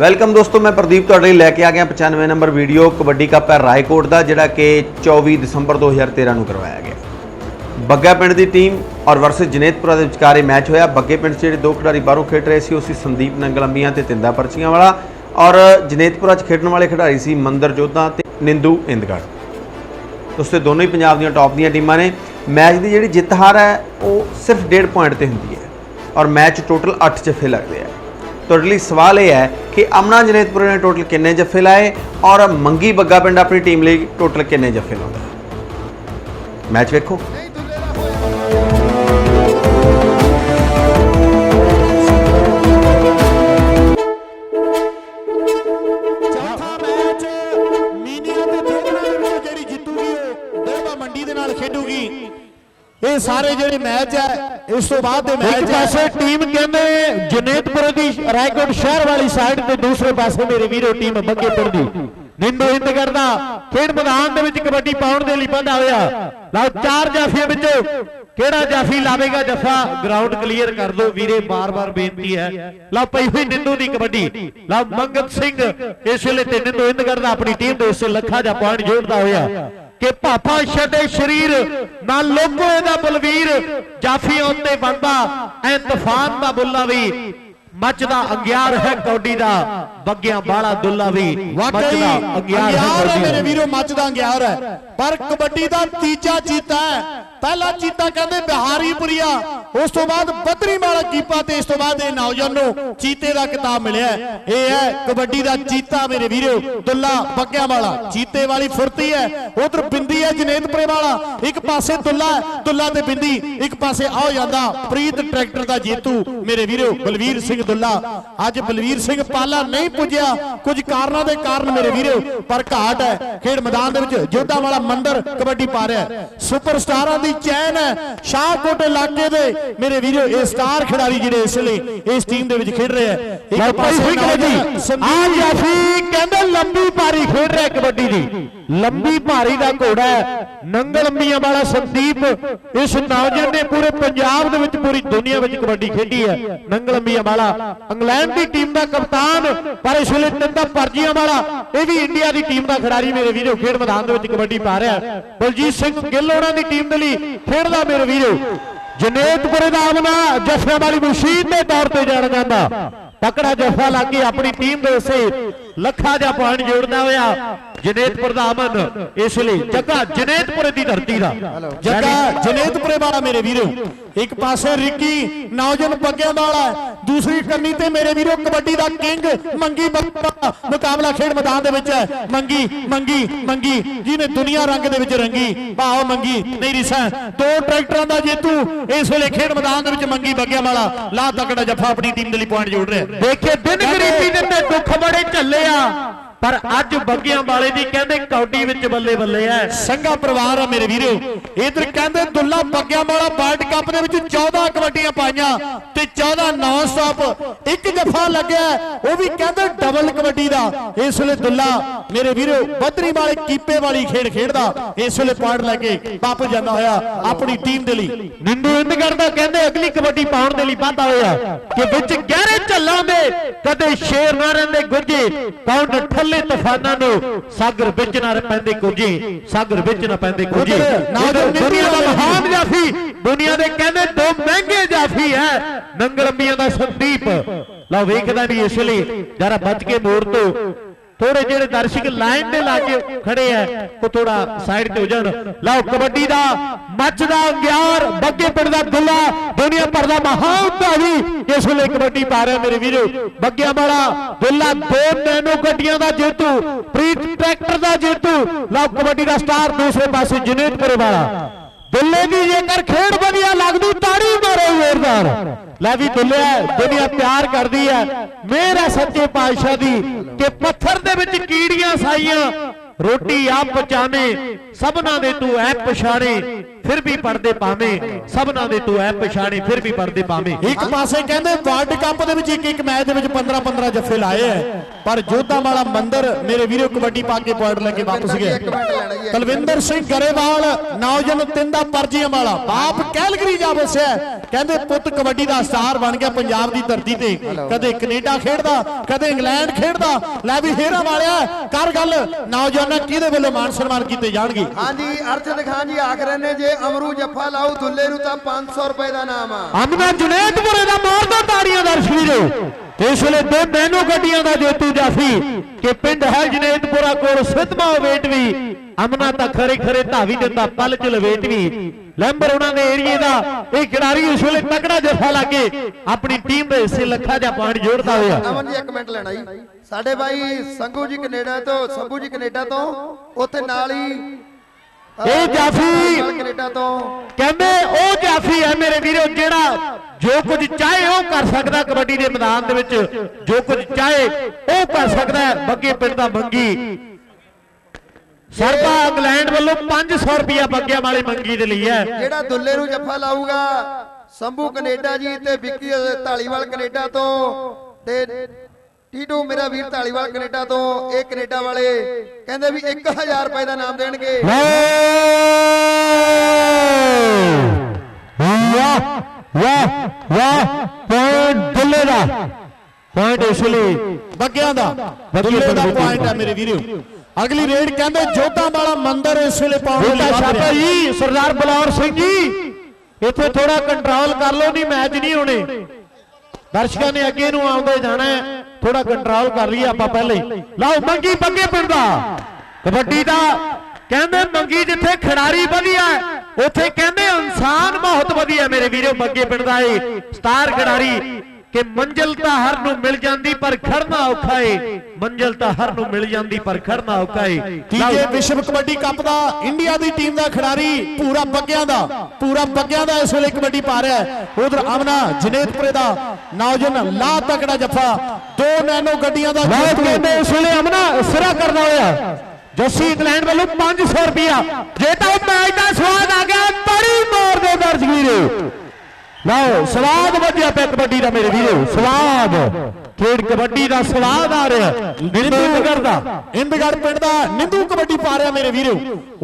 Welcome ਦੋਸਤੋ, ਮੈਂ ਪ੍ਰਦੀਪ ਤੁਹਾਡੇ ਲਈ ਲੈ ਕੇ ਆ ਗਿਆ 95 ਨੰਬਰ ਵੀਡੀਓ। ਕਬੱਡੀ ਕੱਪ ਹੈ ਰਾਏਕੋਟ ਦਾ, ਜਿਹੜਾ ਕਿ 24 ਦਸੰਬਰ 2013 ਨੂੰ ਕਰਵਾਇਆ ਗਿਆ। ਬੱਗਾ ਪਿੰਡ ਦੀ ਟੀਮ ਔਰ ਵਰਸਸ ਜਨੇਤਪੁਰਾ ਦੇ ਵਿਚਕਾਰ ਇਹ ਮੈਚ ਹੋਇਆ। ਬੱਗੇ ਪਿੰਡ 'ਚ ਜਿਹੜੇ ਦੋ ਖਿਡਾਰੀ ਬਾਹਰੋਂ ਖੇਡ ਰਹੇ ਸੀ, ਉਹ ਸੀ ਸੰਦੀਪ ਨੰਗਲੰਬੀਆਂ ਤੇ ਤਿੰਦਾ ਪਰਚੀਆਂ ਵਾਲਾ ਔਰ ਜਨੇਤਪੁਰਾ 'ਚ ਖੇਡਣ ਵਾਲੇ ਖਿਡਾਰੀ ਸੀ ਮੰਦਰ ਜੋਧਾ ਤੇ ਨਿੰਦੂ ਇੰਦਗੜ। ਦੋਸਤੋ, ਦੋਨੋਂ ਹੀ ਪੰਜਾਬ ਦੀਆਂ ਟੌਪ ਦੀਆਂ ਟੀਮਾਂ ਨੇ। ਮੈਚ ਦੀ ਜਿਹੜੀ ਜਿੱਤ ਹਾਰ ਹੈ, ਉਹ ਸਿਰਫ 1.5 ਪੁਆਇੰਟ ਤੇ ਹੁੰਦੀ ਹੈ ਔਰ ਮੈਚ ਟੋਟਲ 8 ਜੱਫੇ ਲੱਗਦੇ ਆ। ਤੁਹਾਡੇ ਲਈ ਸਵਾਲ ਇਹ ਹੈ ਕਿ ਅਮਨਾ ਜਨੇਤਪੁਰ ਨੇ ਟੋਟਲ ਕਿੰਨੇ ਜੱਫੇ ਲਾਏ ਔਰ ਮੰਗੀ ਬੱਗਾ ਪਿੰਡ ਆਪਣੀ ਟੀਮ ਲਈ ਟੋਟਲ ਕਿੰਨੇ ਜੱਫੇ ਲਾਉਂਦਾ? ਮੈਚ ਵੇਖੋ। ਇਹ ਸਾਰੇ ਜਿਹੜੇ ਮੈਚ ਹੈ ਇਸ ਤੋਂ ਬਾਅਦ ਦੇ ਮੈਚ ਇੱਕ ਪਾਸੇ ਟੀਮ ਕਹਿੰਦੇ ਜਨੇਤਪੁਰ ਦੀ ਰਾਏਕੋਟ ਸ਼ਹਿਰ ਵਾਲੀ ਸਾਈਡ ਤੇ ਦੂਸਰੇ ਪਾਸੇ ਮੇਰੇ ਵੀਰੋ ਟੀਮ ਬੱਗੇਪੁਰ ਦੀ। ਨਿੰਦੂ ਇੰਦਗੜ ਦਾ ਖੇਡ ਮੈਦਾਨ ਦੇ ਵਿੱਚ ਕਬੱਡੀ ਪਾਉਣ ਦੇ ਲਈ ਬੰਦਾ ਹੋਇਆ। ਲਓ ਚਾਰ ਜਾਫੀਆਂ ਵਿੱਚੋਂ ਕਿਹੜਾ ਜਾਫੀ ਲਾਵੇਗਾ ਜੱਫਾ? ਗਰਾਊਂਡ ਕਲੀਅਰ ਕਰ ਦਿਓ ਵੀਰੇ ਬਾਰ-ਬਾਰ ਬੇਨਤੀ ਹੈ। ਲਓ ਪਈ ਹੋਈ ਨਿੰਦੂ ਦੀ ਕਬੱਡੀ। ਲਓ ਮੰਗਤ ਸਿੰਘ ਇਸ ਵੇਲੇ ਤੇ ਨਿੰਦੂ ਇੰਦਗੜ ਦਾ ਆਪਣੀ ਟੀਮ ਦੇ ਉਸੇ ਲੱਖਾ ਜਾ ਪੁਆਇੰਟ ਜੋੜਦਾ ਹੋਇਆ। ਕਿ ਭਾਪਾ ਛੱਡੇ ਸਰੀਰ, ਨਾ ਲੋਕੋ ਦਾ ਬਲਵੀਰ, ਜਾਫੀ ਉੱਤੇ ਬੰਦਾ ਐ ਤੂਫਾਨ ਦਾ ਬੁੱਲਾ ਵੀ ਮੱਚਦਾ ਅੰਗਿਆਰ ਹੈ ਕੌਡੀ ਦਾ। ਬੱਗਿਆਂ ਬਾਲਾ ਦੁੱਲਾ ਵੀ ਵਾਕਈ ਅੰਗਿਆਰ ਹੈ ਮੇਰੇ ਵੀਰੋ ਮੱਚਦਾ ਅੰਗਿਆਰ ਹੈ। ਪਰ ਕਬੱਡੀ ਦਾ ਤੀਜਾ ਚੀਤਾ ਹੈ। ਪਹਿਲਾ ਚੀਤਾ ਕਹਿੰਦੇ ਬਿਹਾਰੀਪੁਰੀਆ ਉਸ ਤੋਂ ਬਾਅਦ ਬਦਰੀਮਾਲਾ ਕੀਪਾ ਤੇ ਇਸ ਤੋਂ ਬਾਅਦ ਇਹ ਨੌਜਵਾਨ ਨੂੰ ਚੀਤੇ ਦਾ ਕਿਤਾਬ ਮਿਲਿਆ। ਇਹ ਹੈ ਕਬੱਡੀ ਦਾ ਚੀਤਾ ਮੇਰੇ ਵੀਰੋ ਦੁੱਲਾ ਬੱਗਿਆਂ ਵਾਲਾ। ਚੀਤੇ ਵਾਲੀ ਫੁਰਤੀ ਹੈ। ਉਧਰ ਬਿੰਦੀ ਹੈ ਜਨੇਤਪੁਰੇ ਵਾਲਾ। ਇੱਕ ਪਾਸੇ ਦੁੱਲਾ ਦੁੱਲਾ ਤੇ ਬਿੰਦੀ। ਇੱਕ ਪਾਸੇ ਆਓ ਜਾਂਦਾ ਪ੍ਰੀਤ ਟਰੈਕਟਰ ਦਾ ਜੇਤੂ ਮੇਰੇ ਵੀਰੋ ਬਲਵੀਰ ਸਿੰਘ ਦੁੱਲਾ। ਅੱਜ ਬਲਵੀਰ ਸਿੰਘ ਪਾਲਾ ਨਹੀਂ ਪੁੱਜਿਆ। ਕੁਝ ਕਾਰਨਾਂ ਦੇ ਕਾਰਨ ਮੇਰੇ ਵੀਰੋ ਪਰ ਘਾਟ ਹੈ। ਖੇਡ ਮੈਦਾਨ ਦੇ ਵਿੱਚ ਜੋਧਾ ਵਾਲਾ ਮੰਦਰ ਕਬੱਡੀ ਪਾ ਰਿਹਾ ਹੈ। ਸੁਪਰਸਟਾਰਾਂ ਦੀ ਚੈਨ ਹੈ। ਸ਼ਾਹਕੋਟ ਇਲਾਕੇ ਦੇ ਮੇਰੇ ਵੀਰੋ ਇਹ ਸਟਾਰ ਖਿਡਾਰੀ ਜਿਹੜੇ ਇਸ ਲਈ ਇਸ ਟੀਮ ਦੇ ਵਿੱਚ ਖੇਡ ਰਹੇ ਹੈ। ਪਈ ਹੋਈ ਕਬੱਡੀ ਆ ਜਾਫੀ ਕਹਿੰਦੇ ਲੰਬੀ ਭਾਰੀ ਖੇਡ ਰਿਹਾ ਕਬੱਡੀ ਦੀ। ਲੰਬੀ ਭਾਰੀ ਦਾ ਘੋੜਾ ਹੈ। ਨੰਗਲ ਮੀਆਂ ਵਾਲਾ ਸੰਦੀਪ ਇਸ ਨੌਜਵਾਨ ਨੇ ਪੂਰੇ ਪੰਜਾਬ ਦੇ ਵਿੱਚ ਪੂਰੀ ਦੁਨੀਆ ਵਿੱਚ ਕਬੱਡੀ ਖੇਡੀ ਹੈ। ਨੰਗਲ ਮੀਆਂ ਵਾਲਾ। ਇੰਗਲੈਂਡ ਦੀ ਟੀਮ ਦਾ ਕਪਤਾਨ ਪਰ ਇਸ ਵੇਲੇ ਤਿੰਦਾ ਪਰਜੀਆਂ ਵਾਲਾ, ਇਹ ਵੀ ਇੰਡੀਆ ਦੀ ਟੀਮ ਦਾ ਖਿਡਾਰੀ ਮੇਰੇ ਵੀਰੋ, ਖੇਡ ਮੈਦਾਨ ਦੇ ਵਿੱਚ ਕਬੱਡੀ ਪਾ ਰਿਹਾ ਬਲਜੀਤ ਸਿੰਘ ਗਿੱਲ ਉਹਨਾਂ ਦੀ ਟੀਮ ਦੇ ਲਈ ਖੇਡਦਾ ਮੇਰੇ ਵੀਰੋ। ਜਨੇਤਪੁਰੇ ਦਾ ਆਮਨਾ ਜਫਿਆਂ ਵਾਲੀ ਮਸ਼ੀਨ ਦੇ ਤੌਰ ਤੇ ਜਾਣਿਆ ਜਾਂਦਾ। ਤਕੜਾ ਜਫ਼ਾ ਲਾ ਕੇ ਆਪਣੀ ਟੀਮ ਦੇ ਉਸੇ ਲੱਖਾਂ ਦਾ ਪੁਆਇੰਟ ਜੋੜਦਾ ਹੋਇਆ। ਜਨੇਤਪੁਰ ਦਾ ਅਮਨ ਇਸ ਲਈ ਜੱਗਾ ਜਨੇਤਪੁਰ ਦੀ ਧਰਤੀ ਦਾ। ਜੱਗਾ ਜਨੇਤਪੁਰੇ ਵਾਲਾ ਮੇਰੇ ਵੀਰੋ। ਇੱਕ ਪਾਸੇ ਰਿੱਕੀ ਨੌਜਵਾਨ ਬੱਗਿਆਂ ਵਾਲਾ ਦੂਸਰੀ ਕੰਨੀ ਤੇ ਮੇਰੇ ਵੀਰੋ ਕਬੱਡੀ ਦਾ ਕਿੰਗ ਮੰਗੀ ਬੱਗਾ ਮੁਕਾਬਲਾ ਖੇਡ ਮੈਦਾਨ ਦੇ ਵਿੱਚ ਹੈ। ਮੰਗੀ ਮੰਗੀ ਮੰਗੀ। ਜਿਹਨੇ ਦੁਨੀਆ ਰੰਗ ਦੇ ਵਿੱਚ ਰੰਗੀ ਭਾਓ ਮੰਗੀ ਨਹੀਂ ਰਿਸਾ। ਦੋ ਟਰੈਕਟਰਾਂ ਦਾ ਜੇਤੂ ਇਸ ਵੇਲੇ ਖੇਡ ਮੈਦਾਨ ਦੇ ਵਿੱਚ ਮੰਗੀ ਬੱਗਿਆਂ ਵਾਲਾ। ਲਾ ਤਕੜਾ ਜੱਫਾ ਆਪਣੀ ਟੀਮ ਦੇ ਲਈ ਪੁਆਇੰਟ ਜੋੜ ਰਿਹਾ। ਦੇਖੇ ਦਿਨ ਗਰੀਬੀ ਦੇ ਤੇ ਦੁੱਖ ਬੜੇ ਝੱਲੇ ਆ। ਪਰ ਅੱਜ ਬੱਗਿਆਂ ਵਾਲੇ ਦੀ ਕਹਿੰਦੇ ਕੌਡੀ ਵਿੱਚ ਬੱਲੇ ਬੱਲੇ ਐ। ਸੰਘਾ ਪਰਿਵਾਰ ਆ ਮੇਰੇ ਵੀਰੋ। ਇਧਰ ਕਹਿੰਦੇ ਦੁੱਲਾ ਬੱਗਿਆਂ ਵਾਲਾ ਵਰਲਡ ਕੱਪ ਦੇ ਵਿੱਚ 14 ਕਬੱਡੀਆਂ ਪਾਈਆਂ ਤੇ 14 ਨਾਨ ਸਟਾਪ ਇੱਕ ਜਫਾ ਲੱਗਿਆ ਉਹ ਵੀ ਕਹਿੰਦੇ ਡਬਲ ਕਬੱਡੀ ਦਾ। ਇਸ ਵੇਲੇ ਦੁੱਲਾ ਮੇਰੇ ਵੀਰੋ ਬੱਦਰੀ ਵਾਲੇ ਕੀਪੇ ਵਾਲੀ ਖੇਡ ਖੇਡਦਾ। ਇਸ ਵੇਲੇ ਪੁਆਇੰਟ ਲੈ ਕੇ ਵਾਪਸ ਜਾਂਦਾ ਹੋਇਆ ਆਪਣੀ ਟੀਮ ਦੇ ਲਈ। ਨਿੰਦੂ ਇੰਦਗੜ ਦਾ ਕਹਿੰਦੇ ਅਗਲੀ ਕਬੱਡੀ ਪਾਉਣ ਦੇ ਲਈ ਵਾਧਾ ਹੋਇਆ। ਕਿ ਵਿੱਚ ਗਹਿਰੇ ਝੱਲਾਂ ਦੇ ਕਦੇ ਸ਼ੇਰ ਨਾ ਰਹਿੰਦੇ ਗੁੱਜੇ ਕੌਣ ਠੱਲੇ ਤੂਫਾਨਾਂ ਨੂੰ ਸਾਗਰ ਵਿੱਚ ਨਾ ਪੈਂਦੇ ਕੁਝੇ ਸਾਗਰ ਵਿੱਚ ਨਾ ਪੈਂਦੇ ਕੁਝੇ ਦੁਨੀਆ ਦਾ ਮਹਾਨ ਜਾਫੀ। ਦੁਨੀਆ ਦੇ ਕਹਿੰਦੇ ਦੋ ਮਹਿੰਗੇ ਜਾਫੀ ਹੈ। ਨੰਗਲੰਬੀਆਂ ਦਾ ਸੰਦੀਪ। ਲਓ ਵੇਖਦਾ ਵੀ ਇਸ ਲਈ ਜਰਾ ਬਚ ਕੇ ਮੋੜ ਤੋਂ। ਥੋੜੇ ਜਿਹੜੇ ਦਰਸ਼ਕ ਲਾਈਨ ਦੇ ਲਾਗੇ ਖੜੇ ਆ, ਉਹ ਥੋੜਾ ਸਾਈਡ ਤੇ ਹੋ ਜਾਣ। ਲਓ, ਕਬੱਡੀ ਦਾ ਮੱਚਦਾ ਅੰਗਿਆਰ, ਬੱਗੇ ਪਿੰਡ ਦਾ ਦੁੱਲਾ ਦੁਨੀਆ ਭਰ ਦਾ ਮਹਾਨ ਧਾਵੀ। ਇਸ ਵੇਲੇ ਕਬੱਡੀ ਪਾ ਰਿਹਾ ਮੇਰੇ ਵੀਰੋ। ਬੱਗਿਆਂ ਵਾਲਾ ਦੁੱਲਾ ਦੋ ਨੈਨੋ ਗੱਡੀਆਂ ਦਾ ਜੇਤੂ, ਪ੍ਰੀਤ ਟਰੈਕਟਰ ਦਾ ਜੇਤੂ। ਲਓ, ਕਬੱਡੀ ਦਾ ਸਟਾਰ ਦੂਸਰੇ ਪਾਸੇ ਜਨੇਤਪੁਰੇ ਵਾਲਾ ਦੁੱਲੇ ਦੀ ਜੇਕਰ ਖੇਡ ਵਧੀਆ ਲੱਗਦੀ, ਤਾੜੀ ਮਾਰੋ ਜ਼ੋਰਦਾਰ। ਲੈ ਵੀ ਦੁੱਲਿਆ ਦੁਨੀਆ ਪਿਆਰ ਕਰਦੀ ਹੈ। ਮਿਹਰ ਹੈ ਸੱਚੇ ਪਾਤਸ਼ਾਹ ਦੀ ਕਿ ਪੱਥਰ ਦੇ ਵਿੱਚ ਕੀੜੀਆਂ ਸਾਈਆਂ, ਰੋਟੀ ਆਪ ਪਚਾਵੇਂ ਸਭਨਾ ਦੇ ਤੂੰ ਐ ਪਛਾਣੇ। ਫਿਰ ਵੀ ਪੜਦੇ ਪਾਵੇਂ ਸਭਨਾਂ ਦੇ ਤੂੰ ਐ ਪਛਾਣੇ ਫਿਰ ਵੀ ਪੜਦੇ ਪਾਵੇਂ ਇੱਕ ਪਾਸੇ ਕਹਿੰਦੇ ਵਰਲਡ ਕੱਪ ਦੇ ਵਿੱਚ ਇੱਕ ਇੱਕ ਮੈਚ ਦੇ ਵਿੱਚ 15 15 ਜੱਫੇ ਲਾਏ ਐ। ਪਰ ਜੋਧਾ ਵਾਲਾ ਮੰਦਰ ਮੇਰੇ ਵੀਰੋ ਕਬੱਡੀ ਪਾ ਕੇ ਪੁਆਇੰਟ ਲੈ ਕੇ ਵਾਪਸ ਗਏ। ਤਲਵਿੰਦਰ ਸਿੰਘ ਗਰੇਵਾਲ ਨੌਜਵਾਨ ਤਿੰਦਾ ਪਰਜੀਆਂ ਵਾਲਾ ਬਾਪ ਕੈਲਗਰੀ ਜਾ ਵਸਿਆ। ਕਹਿੰਦੇ ਪੁੱਤ ਕਬੱਡੀ ਦਾ ਸਟਾਰ ਬਣ ਗਿਆ ਪੰਜਾਬ ਦੀ ਧਰਤੀ ਤੇ। ਕਦੇ ਕੈਨੇਡਾ ਖੇਡਦਾ ਕਦੇ ਇੰਗਲੈਂਡ ਖੇਡਦਾ। ਲੈ ਵੀ ਹੇਰਾ ਵਾਲਿਆ ਕਰ ਗੱਲ ਨੌਜਵਾਨਾਂ ਕਿਹਦੇ ਵੱਲੋਂ ਮਾਨ ਸਨਮਾਨ ਕੀਤੇ ਜਾਣਗੇ? ਹਾਂਜੀ ਅਰਜਨ ਖਾਨ ਜੀ ਆਖ ਰਹੇ ਨੇ ਜੇ ਅਮਰੂ ਜੱਫਾ ਲਾਉ ਦੁੱਲੇ ਨੂੰ ਤਾਂ 500 ਰੁਪਏ ਦਾ ਨਾਮ ਆ। ਅਮਨਾ ਜੁਨੇਦਪੁਰੇ ਦਾ ਮਾਰਦਾ ਤਾੜੀਆਂ ਦਰਸ਼ਕ ਵੀਰੋ ਇਸ ਵੇਲੇ ਦੋ ਨੈਨੋ ਗੱਡੀਆਂ ਦਾ ਜੇਤੂ ਜਾਫੀ ਕਿ ਪਿੰਡ ਹੈ ਜੁਨੇਦਪੁਰਾ ਕੋਲ ਸਿੱਧਮਾ ਵੇਟ ਵੀ ਅਮਨਾ ਤਾਂ ਖਰੇ ਖਰੇ ਧਾਵੀ ਦਿੰਦਾ ਪਲ ਚ ਲਵੇਟ ਵੀ। ਲੈਂਬਰ ਉਹਨਾਂ ਦੇ ਏਰੀਏ ਦਾ ਇਹ ਖਿਡਾਰੀ ਇਸ ਵੇਲੇ ਤਕੜਾ ਜੱਫਾ ਲਾਗੇ ਆਪਣੀ ਟੀਮ ਦੇ ਹਿੱਸੇ ਲੱਖਾਂ ਜਾਂ ਪੁਆਇੰਟ ਜੋੜਦਾ ਹੋਇਆ। ਅਮਨ ਜੀ ਇੱਕ ਮਿੰਟ ਲੈਣਾ ਜੀ। ਸਾਡੇ ਭਾਈ ਸੰਗੂ ਜੀ ਕੈਨੇਡਾ ਤੋਂ ਸੰਭੂ ਜੀ ਕੈਨੇਡਾ ਤੋਂ ਉੱਥੇ ਨਾਲ ਹੀ ਇਹ ਜਾਫੀ ਕੈਨੇਡਾ ਤੋਂ। ਕਹਿੰਦੇ ਉਹ ਜਾਫੀ ਹੈ ਮੇਰੇ ਵੀਰੋ ਜਿਹੜਾ ਜੋ ਕੁਝ ਚਾਹੇ ਉਹ ਕਰ ਸਕਦਾ ਕਬੱਡੀ ਦੇ ਮੈਦਾਨ ਦੇ ਵਿੱਚ। ਜੋ ਕੁਝ ਚਾਹੇ ਉਹ ਕਰ ਸਕਦਾ। ਬੱਗੇ ਪਿੰਡ ਦਾ ਮੰਗੀ। ਸਰਬਾ ਇੰਗਲੈਂਡ ਵੱਲੋਂ 500 ਰੁਪਿਆ ਬੱਗਿਆਂ ਵਾਲੀ ਮੰਗੀ ਦੇ ਲਈ ਹੈ। ਜਿਹੜਾ ਦੁੱਲੇ ਨੂੰ ਜੱਫਾ ਲਾਊਗਾ ਸੰਭੂ ਕੈਨੇਡਾ ਜੀ ਤੇ ਵਿੱਕੀ ਢਾਲੀਵਾਲ ਕੈਨੇਡਾ ਤੋਂ। ਤੇ ਟੀਟੂ ਮੇਰਾ ਵੀਰ ਢਾਲੀਵਾਲ ਕੈਨੇਡਾ ਤੋਂ ਇਹ ਕੈਨੇਡਾ ਵਾਲੇ ਕਹਿੰਦੇ ਵੀ 1000 ਰੁਪਏ ਦਾ ਨਾਮ ਦੇਣਗੇ। ਵਾਹ ਵਾਹ ਵਾਹ ਪੁਆਇੰਟ ਦਿੱਲੇ ਦਾ ਪੁਆਇੰਟ ਇਸ ਲਈ ਬੱਗਿਆਂ ਦਾ ਦੁੱਲੇ ਦਾ ਪੁਆਇੰਟ ਹੈ ਮੇਰੇ ਵੀਰੋ। ਅਗਲੀ ਰੇਡ ਕਹਿੰਦੇ ਜੋਧਾ ਵਾਲਾ ਮੰਦਰ ਇਸ ਵੇਲੇ ਪਾਉਣ ਲਈ ਛਾਪਾ ਜੀ ਸਰਦਾਰ ਬਲੌਰ ਸਿੰਘ ਜੀ। ਇੱਥੇ ਥੋੜਾ ਕੰਟਰੋਲ ਕਰ ਲਓ ਨਹੀਂ ਮੈਚ ਨਹੀਂ ਹੋਣੇ। ਦਰਸ਼ਕਾਂ ਨੇ ਅੱਗੇ ਨੂੰ ਆਉਂਦੇ ਜਾਣਾ ਹੈ। ਥੋੜਾ ਕੰਟਰੋਲ ਕਰ ਲਈਏ ਆਪਾਂ ਪਹਿਲੇ। ਲਓ ਮੰਗੀ ਬੱਗੇ ਪਿੰਡ ਦਾ। ਕਬੱਡੀ ਦਾ ਕਹਿੰਦੇ ਮੰਗੀ ਜਿੱਥੇ ਖਿਡਾਰੀ ਵਧੀਆ ਉੱਥੇ ਕਹਿੰਦੇ ਇਨਸਾਨ ਬਹੁਤ ਵਧੀਆ ਮੇਰੇ ਵੀਰੋ ਬੱਗੇ ਪਿੰਡ ਦਾ ਇਹ। ਸਟਾਰ ਖਿਡਾਰੀ ਕਿ ਮੰਜ਼ਿਲ ਤਾਂ ਹਰ ਨੂੰ ਮਿਲ ਜਾਂਦੀ ਪਰ ਖੜਨਾ ਔਖਾ ਏ ਮੰਜ਼ਿਲ ਤਾਂ ਹਰ ਨੂੰ ਮਿਲ ਜਾਂਦੀ ਪਰ ਖੜਨਾ ਔਖਾ ਏ ਤੀਜੇ ਵਿਸ਼ਵ ਕਬੱਡੀ ਕੱਪ ਦਾ ਇੰਡੀਆ ਦੀ ਟੀਮ ਦਾ ਖਿਡਾਰੀ ਪੂਰਾ ਬੱਗਿਆਂ ਦਾ ਪੂਰਾ ਬੱਗਿਆਂ ਦਾ ਇਸ ਵੇਲੇ ਕਬੱਡੀ ਪਾ ਰਿਹਾ ਉਧਰ ਅਮਨਾ ਜਨੇਤਪੁਰੇ ਦਾ ਨੌਜਵਾਨ ਲਾ ਤਕੜਾ ਜੱਫਾ ਦੋ ਨੈਨੋ ਗੱਡੀਆਂ ਦਾ ਜੇਤੂ। ਕਹਿੰਦੇ ਇਸ ਵੇਲੇ ਅਮਨਾ ਸਿਰਾ ਕਰਦਾ ਹੋਇਆ ਜੱਸੀ ਇੰਗਲੈਂਡ ਵੱਲੋਂ 500 ਰੁਪਿਆ ਜੇ ਤਾਂ ਮੈਚ ਦਾ ਸਵਾਦ ਆ ਗਿਆ ਬੜੀ ਮਾਰ ਦੇ ਦਰਜ ਵੀਰੋ ਲਓ ਸਵਾਦ ਵੱਜਿਆ ਪਿਆ ਕਬੱਡੀ ਦਾ ਮੇਰੇ ਵੀਰੋ ਸਵਾਦ ਖੇਡ ਕਬੱਡੀ ਦਾ ਸਵਾਦ ਆ ਰਿਹਾ। ਨਿੰਦੂ ਕਰਦਾ ਇੰਦਗੜ ਪਿੰਡ ਦਾ ਨਿੰਦੂ ਕਬੱਡੀ ਪਾ ਰਿਹਾ ਮੇਰੇ ਵੀਰੋ।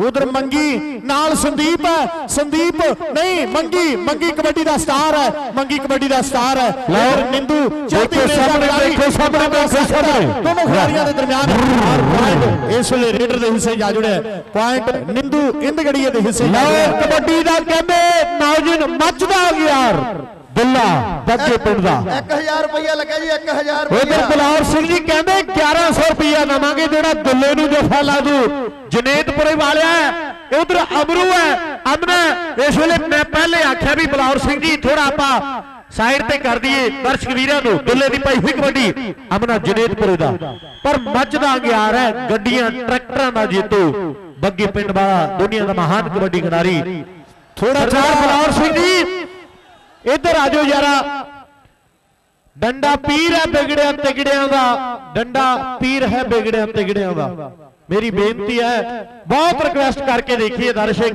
ਉਧਰ ਮੰਗੀ ਨਾਲ ਸੰਦੀਪ ਹੈ। ਸੰਦੀਪ ਨਹੀਂ ਮੰਗੀ ਮੰਗੀ ਕਬੱਡੀ ਦਾ ਸਟਾਰ ਹੈ। ਮੰਗੀ ਕਬੱਡੀ ਦਾ ਸਟਾਰ ਹੈ। ਉਧਰ ਨਿੰਦੂ ਦੇਖੋ ਸਾਹਮਣੇ, ਦੇਖੋ ਸਾਹਮਣੇ, ਦੇਖੋ ਸਾਹਮਣੇ। ਦੋਨੋਂ ਖਿਡਾਰੀਆਂ ਦੇ ਦਰਮਿਆਨ ਇਸ ਵੇਲੇ ਰੇਡਰ ਦੇ ਹਿੱਸੇ ਜਾ ਜੁੜਿਆ ਪੁਆਇੰਟ ਨਿੰਦੂ ਇੰਦਗੜੀਏ ਦੇ ਹਿੱਸੇ ਲਓ ਕਬੱਡੀ ਦਾ ਕਹਿੰਦੇ ਨੌਜਵਾਨ ਮੱਚਦਾ ਯਾਰ ਦੁੱਲਾ ਬੱਗੇ ਪਿੰਡ ਦਾ। 1000 ਰੁਪਏ ਲੱਗਾ ਜੀ 1000 ਉਧਰ ਰੁਪਏ ਬਲੌਰ ਸਿੰਘ ਜੀ ਕਹਿੰਦੇ 1100 ਰੁਪਇਆ ਦਵਾਂਗੇ ਜਿਹੜਾ ਦੁੱਲੇ ਨੂੰ ਜਫਾ ਲਾ ਦੂ। ਜਨੇਤਪੁਰੇ ਵਾਲਿਆ ਉਧਰ ਅਮਰੂ ਹੈ ਅਮਨਾ ਇਸ ਵੇਲੇ ਮੈਂ ਪਹਿਲੇ ਆਖਿਆ ਵੀ ਬਲੌਰ ਸਿੰਘ ਜੀ ਥੋੜਾ ਆਪਾਂ ਸਾਈਡ ਤੇ ਕਰ ਦਈਏ ਦਰਸ਼ਕ ਵੀਰਾਂ ਨੂੰ। ਦੁੱਲੇ ਦੀ ਪਾਈ ਹੋਈ ਕਬੱਡੀ ਅਮਨਾ ਜਨੇਤਪੁਰੇ ਦਾ। ਪਰ ਮੱਚਦਾ ਗਿਆਰ ਹੈ ਗੱਡੀਆਂ ਟਰੈਕਟਰਾਂ ਦਾ ਜੇਤੂ। ਬੱਗੇ ਪਿੰਡ ਵਾਲਾ ਦੁਨੀਆ ਦਾ ਮਹਾਨ ਕਬੱਡੀ ਖਿਡਾਰੀ। ਥੋੜਾ ਚਾਰ ਬਲੌਰ ਸਿੰਘ ਜੀ ਇੱਧਰ ਆ ਜਾਓ ਯਾਰਾ। ਡੰਡਾ ਪੀਰ ਹੈ ਬਿਗੜਿਆਂ ਤਿਗੜਿਆਂ ਦਾ। ਡੰਡਾ ਪੀਰ ਹੈ ਬਿਗੜਿਆਂ ਤਿਗੜਿਆਂ ਦਾ। ਮੇਰੀ ਬੇਨਤੀ ਹੈ, ਬਹੁਤ ਰਿਕਵੈਸਟ ਕਰਕੇ ਦੇਖੀਏ ਦਰਸ਼ਕ।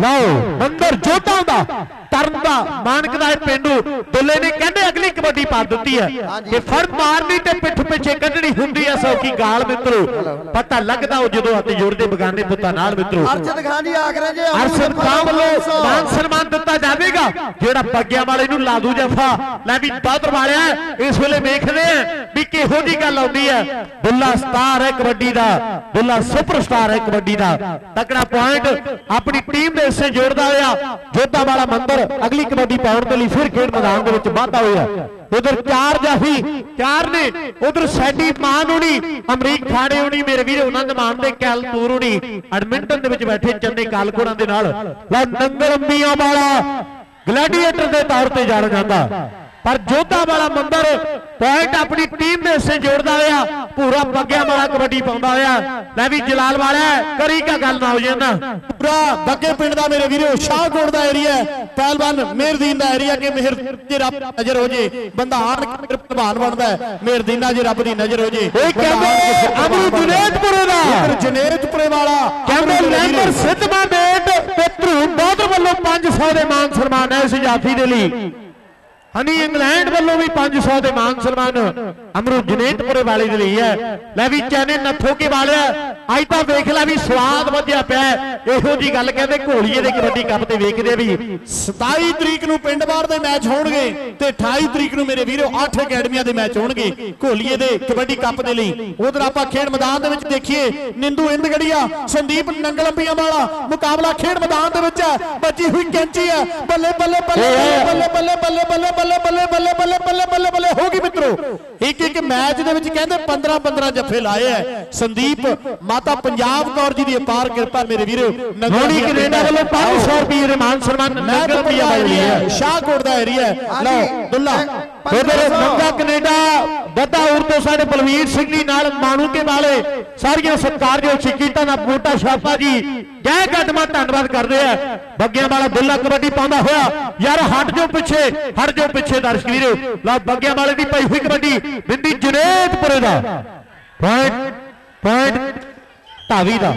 ਲਓ, ਮੰਦਰ ਜੋਤਾਂ ਦਾ। ਤਰਨ ਦਾ ਮਾਨਕ ਦਾ ਇਹ ਪਿੰਡੂ ਦੁੱਲੇ ਨੇ ਕਹਿੰਦੇ ਅਗਲੀ ਕਬੱਡੀ ਪਾ ਦਿੱਤੀ ਹੈ ਕਿ ਫੜ ਮਾਰਨੀ ਤੇ ਪਿੱਠ ਪਿੱਛੇ ਕੱਢਣੀ ਹੁੰਦੀ ਹੈ ਸੌਖੀ ਗਾਲ ਮਿੱਤਰੋ। ਪਤਾ ਲੱਗਦਾ ਉਹ ਜਦੋਂ ਹੱਥ ਜੋੜਦੇ ਬਗਾਨੇ ਪੁੱਤਾਂ ਨਾਲ ਮਿੱਤਰੋ। ਅਰਜਨ ਖਾਨ ਜੀ ਆਖ ਰਹੇ ਜੇ ਅਰਸ਼ਦ ਖਾਨ ਵੱਲੋਂ 500 ਮਾਨ ਸਨਮਾਨ ਦਿੱਤਾ ਜਾਵੇਗਾ। ਜਿਹੜਾ ਬੱਗਿਆਂ ਵਾਲੇ ਨੂੰ ਲਾਦੂ ਜਫਾ ਲੈ ਵੀ ਬਾਦਰ ਵਾਲਿਆ ਇਸ ਵੇਲੇ ਵੇਖਦੇ ਆ ਵੀ ਕਿਹੋ ਜੀ ਗੱਲ ਆਉਂਦੀ ਹੈ। ਦੁੱਲਾ ਸਟਾਰ ਹੈ ਕਬੱਡੀ ਦਾ ਦੁੱਲਾ ਸੁਪਰ ਸਟਾਰ ਹੈ ਕਬੱਡੀ ਦਾ। ਤਕੜਾ ਪੁਆਇੰਟ ਆਪਣੀ ਟੀਮ ਦੇ ਹਿੱਸੇ ਜੋੜਦਾ ਹੋਇਆ ਜੋਧਾ ਵਾਲਾ ਮੰਦਰ ਅਗਲੀ ਕਬੱਡੀ ਪਾਉਣ ਦੇ ਲਈ ਫਿਰ ਖੇਡ ਮੈਦਾਨ ਦੇ ਵਿੱਚ ਵਾਧਾ ਹੋਇਆ। ਉਧਰ ਚਾਰ ਜਾਫੀ ਚਾਰ ਨੇ। ਉਧਰ ਸੈਡੀ ਮਾਨ ਹੋਣੀ ਅਮਰੀਕ ਖਾੜੇ ਹੋਣੀ ਮੇਰੇ ਵੀਰ ਉਹਨਾਂ ਦੇ ਮਾਨ ਦੇ ਕੈਲ ਤੂਰ ਹੋਣੀ ਐਡਮਿੰਟਨ ਦੇ ਵਿੱਚ ਬੈਠੇ ਚੰਨੇ ਕਾਲਕੋੜਾਂ ਦੇ ਨਾਲ। ਲੈ ਨੰਗਰ ਮੀਆਂ ਵਾਲਾ। ਗਲੈਡੀਏਟਰ ਦੇ ਤੌਰ ਤੇ ਜਾਣਿਆ ਜਾਂਦਾ। ਪਰ ਜੋਧਾ ਵਾਲਾ ਮੰਦਰ ਪੁਆਇੰਟ ਆਪਣੀ ਟੀਮ ਦੇ ਹਿੱਸੇ ਜੋੜਦਾ ਹੋਇਆ। ਪੂਰਾ ਬੱਗਿਆਂ ਵਾਲਾ ਕਬੱਡੀ ਪਾਉਂਦਾ ਹੋਇਆ। ਲੈ ਵੀ ਜਲਾਲ ਵਾਲਾ ਕਰੀ ਕਾ ਗੱਲ ਨਾ ਹੋ ਜਾਂਦਾ ਪੂਰਾ ਬੱਗੇ ਪਿੰਡ ਦਾ ਮੇਰੇ ਵੀਰੋ ਸ਼ਾਹਕੋਟ ਦਾ ਏਰੀਆ ਹੈ। ਪਹਿਲਵਾਨ ਮਿਹਰਦੀਨ ਦਾ ਏਰੀਆ ਕਿ ਮਿਹਰ ਜੇ ਰੱਬ ਦੀ ਨਜ਼ਰ ਹੋ ਜੇ। ਬੰਦਾ ਆਣ ਕੇ ਪਹਿਲਵਾਨ ਬਣਦਾ ਮਿਹਰਦੀਨਾ ਜੇ ਰੱਬ ਦੀ ਨਜ਼ਰ ਹੋ ਜੇ। ਇਹ ਕਹਿੰਦੇ ਅਮਰੂ ਜੁਨੇਦਪੁਰੇ ਦਾ। ਇਧਰ ਜਨੇਤਪੁਰੇ ਵਾਲਾ ਕਹਿੰਦੇ। ਲੈਂਬਰ ਸਿੱਧਵਾਂ ਬੇਟ ਤੇ ਧਰੂ ਬੋਧ ਵੱਲੋਂ 500 ਦੇ ਮਾਨ ਸਨਮਾਨ ਹੈ ਇਸ ਜਾਫੀ ਦੇ ਲਈ। ਹਨੀ ਇੰਗਲੈਂਡ ਵੱਲੋਂ ਵੀ 500 ਦੇ ਮਾਨ ਸਨਮਾਨ ਅਮਰੂ ਜਨੇਤਪੁਰੇ ਵਾਲੇ ਦੇ ਲਈ ਹੈ। ਲੈ ਵੀ ਚਾਨੇ ਨੱਥੋ ਕੇ ਵਾਲਿਆ ਅੱਜ ਤਾਂ ਵੇਖ ਲੈ ਵੀ ਸਵਾਦ ਵਧਿਆ ਪਿਆ ਇਹੋ ਜੀ ਗੱਲ ਕਹਿੰਦੇ ਘੋਲੀਏ ਦੇ ਕਬੱਡੀ ਕੱਪ ਤੇ ਵੇਖਦੇ ਵੀ 27 ਤਰੀਕ ਨੂੰ ਪਿੰਡ ਬਾਹਰ ਦੇ ਮੈਚ ਹੋਣਗੇ ਤੇ 28 ਤਰੀਕ ਨੂੰ ਮੇਰੇ ਵੀਰੋ 8 ਅਕੈਡਮੀਆਂ ਦੇ ਮੈਚ ਹੋਣਗੇ ਘੋਲੀਏ ਦੇ ਕਬੱਡੀ ਕੱਪ ਦੇ ਲਈ। ਉਧਰ ਆਪਾਂ ਖੇਡ ਮੈਦਾਨ ਦੇ ਵਿੱਚ ਦੇਖੀਏ, ਨਿੰਦੂ ਇੰਦਗੜੀਆ, ਸੰਦੀਪ ਨੰਗਲੰਬੀਆਂ ਵਾਲਾ ਮੁਕਾਬਲਾ ਖੇਡ ਮੈਦਾਨ ਦੇ ਵਿੱਚ ਹੈ। ਬੱਜੀ ਹੋਈ ਕੈਂਚੀ ਹੈ। ਬੱਲੇ ਬੱਲੇ ਬੱਲੇ ਬੱਲੇ ਬੱਲੇ ਬੱਲੇ ਬੱਲੇ ਬੱਲੇ ਬੱਲੇ ਬੱਲੇ ਬੱਲੇ ਬੱਲੇ ਬੱਲੇ ਬੱਲੇ ਹੋ ਗਈ ਮਿੱਤਰੋ। ਇੱਕ ਇੱਕ ਮੈਚ ਦੇ ਵਿੱਚ ਕਹਿੰਦੇ 15 15 ਜੱਫੇ ਲਾਏ ਐ। ਸੰਦੀਪ ਮਾਤਾ ਪੰਜਾਬ ਕੌਰ ਜੀ ਦੀ ਅਪਾਰ ਕਿਰਪਾ ਮੇਰੇ ਵੀਰੋ। ਮੋਣੀ ਕੈਨੇਡਾ ਵੱਲੋਂ 500 ਰੁਪਏ ਦੇ ਮਾਨ ਸਨਮਾਨ ਨਗਰ ਰੁਪਈਆ ਵਾਲੀ ਹੈ। ਸ਼ਾਹਕੋਟ ਦਾ ਏਰੀਆ। ਲਓ ਦੁੱਲਾ। ਉਧਰ ਨੰਗਾ ਕੈਨੇਡਾ ਬੱਦਾ ਉਰ ਤੋਂ ਸਾਡੇ ਬਲਵੀਰ ਸਿੰਘ ਜੀ ਨਾਲ ਮਾਣੂ ਕੇ ਵਾਲੇ ਸਾਰੀਆਂ ਸਤਿਕਾਰਯੋਗ ਸ਼ਿਕੀਤਾਂ ਦਾ ਬੂਟਾ ਸ਼ਾਪਾ ਜੀ। ਜੈ ਗੱਡਮਾ ਧੰਨਵਾਦ ਕਰਦੇ ਆ। ਬੱਗਿਆਂ ਵਾਲਾ ਦੁੱਲਾ ਕਬੱਡੀ ਪਾਉਂਦਾ ਹੋਇਆ। ਯਾਰ ਹਟ ਜੋ ਪਿੱਛੇ ਹਟ ਜੋ ਪਿੱਛੇ ਦਰਸ਼ਕ ਵੀਰੋ। ਲਓ ਬੱਗਿਆਂ ਵਾਲੇ ਦੀ ਪਈ ਹੋਈ ਕਬੱਡੀ ਬਿੰਦੀ ਜੁਨੇਦਪੁਰੇ ਦਾ। ਪੁਆਇੰਟ ਪੁਆਇੰਟ ਧਾਵੀ ਦਾ।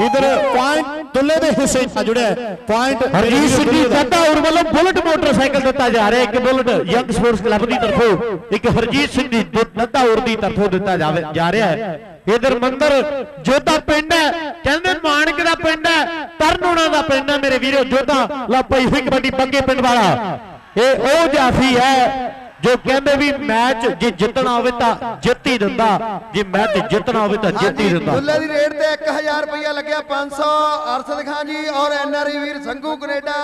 ਇਧਰ ਪੁਆਇੰਟ ਦੁੱਲੇ ਦੇ ਹਿੱਸੇ ਨਾਲ ਜੁੜਿਆ ਪੁਆਇੰਟ ਹਰਜੀਤ ਸਿੰਘ ਜੀ ਦੱਦਾ ਉਰ ਵੱਲੋਂ ਬੁਲਟ ਮੋਟਰਸਾਈਕਲ ਦਿੱਤਾ ਜਾ ਰਿਹਾ ਇੱਕ ਬੁਲਟ ਯੰਗ ਸਪੋਰਟਸ ਕਲੱਬ ਦੀ ਤਰਫੋਂ ਇੱਕ ਹਰਜੀਤ ਸਿੰਘ ਜੀ ਦੱਦਾ ਉਰ ਦੀ ਤਰਫੋਂ ਦਿੱਤਾ ਜਾਵੇ ਜਾ ਰਿਹਾ ਹੈ ਇਧਰ ਮੰਦਰ ਜੋਧਾ ਪਿੰਡ ਹੈ ਕਹਿੰਦੇ ਮਾਨਕ ਦਾ ਪਿੰਡ ਹੈ ਤਰਨੋਣਾ ਦਾ ਪਿੰਡ ਹੈ ਮੇਰੇ ਵੀਰੋ ਜੋਧਾ ਲਾ ਪਈ ਹੋਈ ਕਬੱਡੀ ਬੱਗੇ ਪਿੰਡ ਵਾਲਾ ਇਹ ਉਹ ਜਾਫੀ ਹੈ ਜੋ ਕਹਿੰਦੇ ਵੀ ਮੈਚ ਜੇ ਜਿੱਤਣਾ ਹੋਵੇ ਤਾਂ ਜਿੱਤ ਹੀ ਦਿੰਦਾ। ਜੇ ਮੈਚ ਜਿੱਤਣਾ ਹੋਵੇ ਤਾਂ ਜਿੱਤ ਹੀ ਦਿੰਦਾ। ਦੁੱਲੇ ਦੀ ਰੇਟ ਤੇ 1000 ਰੁਪਇਆ ਲੱਗਿਆ 500 ਅਰਸ਼ਦ ਖਾਨ ਜੀ ਔਰ ਐਨਆਰਆਈ ਵੀਰ ਸੰਗੂ ਕੈਨੇਡਾ।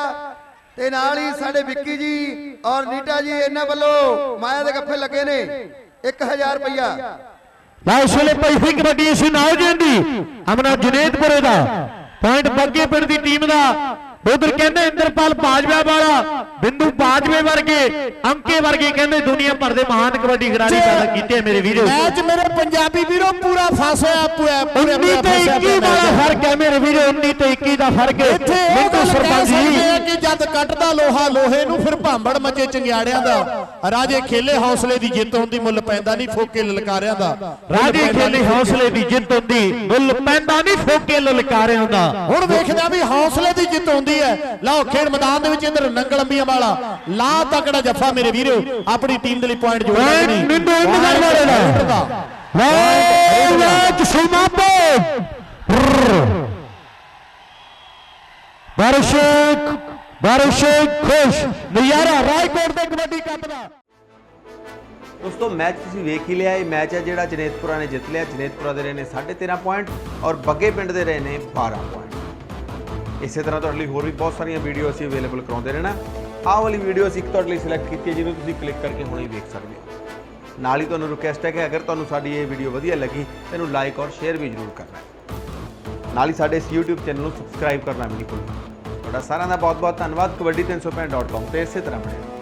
ਤੇ ਨਾਲ ਹੀ ਸਾਡੇ ਵਿੱਕੀ ਜੀ ਔਰ ਨੀਟਾ ਜੀ ਇਹਨਾਂ ਵੱਲੋਂ ਮਾਇਆ ਦੇ ਗੱਫੇ ਲੱਗੇ ਨੇ। 1000 ਰੁਪਇਆ ਲੈ ਇਸ ਵੇਲੇ ਪਈ ਹੋਈ ਕਬੱਡੀ ਇਸ ਨੌਜਵਾਨ ਦੀ ਅਮਨਾ ਜੁਨੇਦਪੁਰੇ ਦਾ। ਪੁਆਇੰਟ ਬੱਗੇ ਪਿੰਡ ਦੀ ਟੀਮ ਦਾ। ਉਧਰ ਕਹਿੰਦੇ ਇੰਦਰਪਾਲ ਬਾਜਵਾ ਵਾਲਾ ਬਿੰਦੂ ਬਾਜਵੇ ਵਰਗੇ ਅੰਕੇ ਵਰਗੇ ਕਹਿੰਦੇ ਦੁਨੀਆ ਭਰ ਦੇ ਮਹਾਨ ਕਬੱਡੀ ਖਿਡਾਰੀ ਪੈਦਾ ਕੀਤੇ ਮੇਰੇ ਵੀਰੋ। ਮੈਚ ਮੇਰੇ ਪੰਜਾਬੀ ਵੀਰੋ ਪੂਰਾ ਫਸ ਹੋਇਆ ਪੂਰਾ ਪੂਰੇ 19 ਤੇ 21 ਵਾਲਾ ਫ਼ਰਕ ਹੈ ਮੇਰੇ ਵੀਰੋ 19 ਤੇ 21 ਦਾ ਫ਼ਰਕ ਹੈ। ਬਿੰਦੂ ਸਰਪੰਚ ਜੀ ਕੱਟਦਾ ਲੋਹਾ ਲੋਹੇ ਨੂੰ ਫਿਰ ਭਾਂਬੜ ਮੱਚੇ ਚੰਗਿਆੜਿਆਂ ਦਾ। ਰਾਜੇ ਖੇਲੇ ਹੌਸਲੇ ਦੀ ਜਿੱਤ ਹੁੰਦੀ ਮੁੱਲ ਪੈਂਦਾ ਨਹੀਂ ਫੋਕੇ ਲਲਕਾਰਿਆਂ ਦਾ। ਰਾਜੇ ਖੇਲੇ ਹੌਸਲੇ ਦੀ ਜਿੱਤ ਹੁੰਦੀ ਮੁੱਲ ਪੈਂਦਾ ਨਹੀਂ ਫੋਕੇ ਲਲਕਾਰਿਆਂ ਦਾ। ਹੁਣ ਵੇਖਦੇ ਆ ਵੀ ਹੌਸਲੇ ਦੀ ਜਿੱਤ ਹੁੰਦੀ ਹੈ। ਲਓ ਖੇਡ ਮੈਦਾਨ ਦੇ ਵਿੱਚ ਇਧਰ ਨੰਗਲ ਅੰਬੀਆਂ ਵਾਲਾ। ਲਾ ਤਕੜਾ ਜੱਫਾ ਮੇਰੇ ਵੀਰੋ ਆਪਣੀ ਟੀਮ ਦੇ ਲਈ ਪੁਆਇੰਟ ਜੋੜ ਪੁਆਇੰਟ ਨਿੰਦੂ ਇੰਦਗੜ ਵਾਲੇ ਦਾ ਲੈ ਮੈਚ ਸਮਾਪਤ। ਦਰਸ਼ਕ ਦਰਸ਼ਕ ਖੁਸ਼, ਨਜ਼ਾਰਾ ਰਾਏਕੋਟ ਦੇ ਕਬੱਡੀ ਕੱਪ ਦਾ। ਦੋਸਤੋ, ਮੈਚ ਤੁਸੀਂ ਵੇਖ ਹੀ ਲਿਆ, ਇਹ ਮੈਚ ਹੈ ਜਿਹੜਾ ਜਨੇਤਪੁਰਾ ਨੇ ਜਿੱਤ ਲਿਆ। ਜਨੇਤਪੁਰਾ ਦੇ ਰਹੇ ਨੇ 13.5 ਪੁਆਇੰਟ ਔਰ ਬੱਗੇ ਪਿੰਡ ਦੇ ਰਹੇ ਨੇ 12 ਪੁਆਇੰਟ ਇਸੇ ਤਰ੍ਹਾਂ ਤੁਹਾਡੇ ਲਈ ਹੋਰ ਵੀ ਬਹੁਤ ਸਾਰੀਆਂ ਵੀਡੀਓ ਅਸੀਂ ਅਵੇਲੇਬਲ ਕਰਾਉਂਦੇ ਰਹਿਣਾ। ਆਹ ਵਾਲੀ ਵੀਡੀਓ ਅਸੀਂ ਇੱਕ ਤੁਹਾਡੇ ਲਈ ਸਿਲੈਕਟ ਕੀਤੀ ਹੈ, ਜਿਹਨੂੰ ਤੁਸੀਂ ਕਲਿੱਕ ਕਰਕੇ ਹੁਣੇ ਹੀ ਵੇਖ ਸਕਦੇ ਹੋ। ਨਾਲ ਹੀ ਤੁਹਾਨੂੰ ਰਿਕੁਐਸਟ ਹੈ ਕਿ ਅਗਰ ਤੁਹਾਨੂੰ ਸਾਡੀ ਇਹ ਵੀਡੀਓ ਵਧੀਆ ਲੱਗੀ, ਇਹਨੂੰ ਲਾਈਕ ਔਰ ਸ਼ੇਅਰ ਵੀ ਜ਼ਰੂਰ ਕਰਨਾ। ਨਾਲ ਹੀ ਸਾਡੇ ਇਸ YouTube ਚੈਨਲ ਨੂੰ ਸਬਸਕ੍ਰਾਈਬ ਕਰਨਾ ਵੀ ਨਹੀਂ ਭੁੱਲਣਾ। ਤੁਹਾਡਾ ਸਾਰਿਆਂ ਦਾ ਬਹੁਤ ਬਹੁਤ ਧੰਨਵਾਦ ਕਬੱਡੀ365.com ਤੇ ਇਸੇ ਤਰ੍ਹਾਂ ਬਣੇ